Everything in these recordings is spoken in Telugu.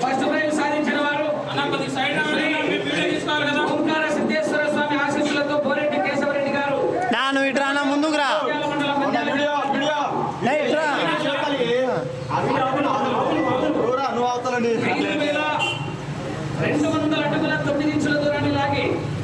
ఫస్ట్ ప్రైజ్ సాధించిన వారు ఓంకార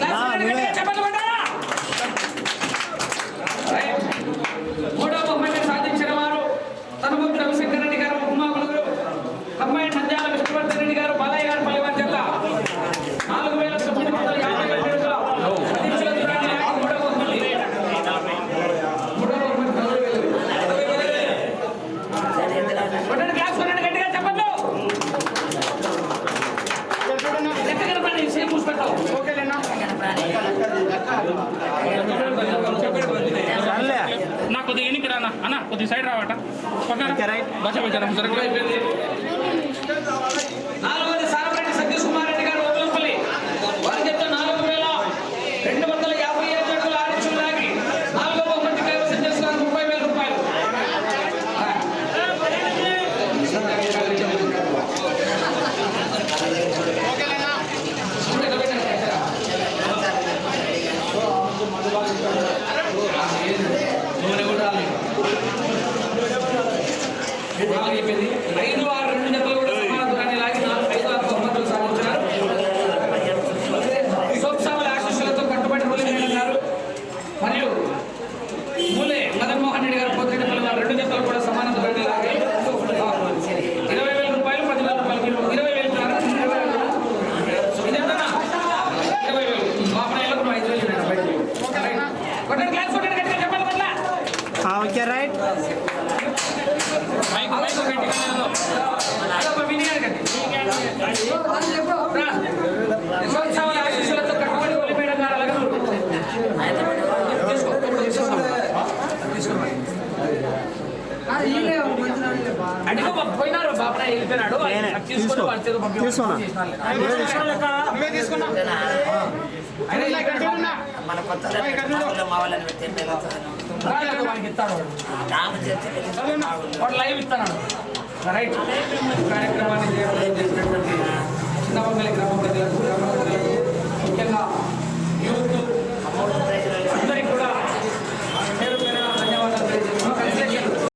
నా స- నా నువ్వే చెప్పండి కొట్టారా? రైట్. మూడో బహుమతి సాధించిన వారు తనుముద్దు రవిశంకర్ రెడ్డి గారు ఉమ్మాకులు అమ్మాయి నంద్యాల విష్ణువర్ధన్ రెడ్డి గారు బాలయ్య గారు నాలుగు వేల తొమ్మిది వందల యాభై ఏడు నా కొద్దిగా ఎన్నికి రానా అన్న కొద్దిగా సైడ్ రావట. పక్కన రైట్. బస్ పెట్టారా సరిగ్గా అయిపోయింది. నాలుగవది సారపరెడ్డి సతీష్ కుమార్ రెడ్డి గారు ఓబులంపల్లి వారి చేత నాలుగు వేల రెండు వందల యాభై ఐదు అడుగుల ఆరించులు లాగి నాలుగో బహుమతి కైవసం చేసుకున్నారు ముప్పై వేల రూపాయలు నాలుగు అయిపోయింది. ఐదు ఆరు రెండు జతలు కూడా సమాన దూరాన్ని లాగి నాలుగు ఐదు ఆరు బహుమతులు సాధించారు సోప్సావల ఆశీస్సులతో కట్టుబడి మురళీధరన్ మరియు మూలే మదన్మోహన్ రెడ్డి గారు పోతిరెడ్డిపల్లి వారు రెండు జతలు కూడా సమాన దూరాన్ని లాగి ఇరవై వేల రూపాయలు పది వేల రూపాయలు ఇరవై వేలు ఇరవై వేలు. ఇదేంటన్నా? ఐదు వేలు కొట్టండి, క్లాస్ కొట్టండి, ఓకే రైట్ మైక్ మైక్ గట్టిగా నిలబడు. అదొక మన కొత్త మా వాళ్ళని కార్యక్రమాన్ని గ్రామ ప్రజలకు ముఖ్యంగా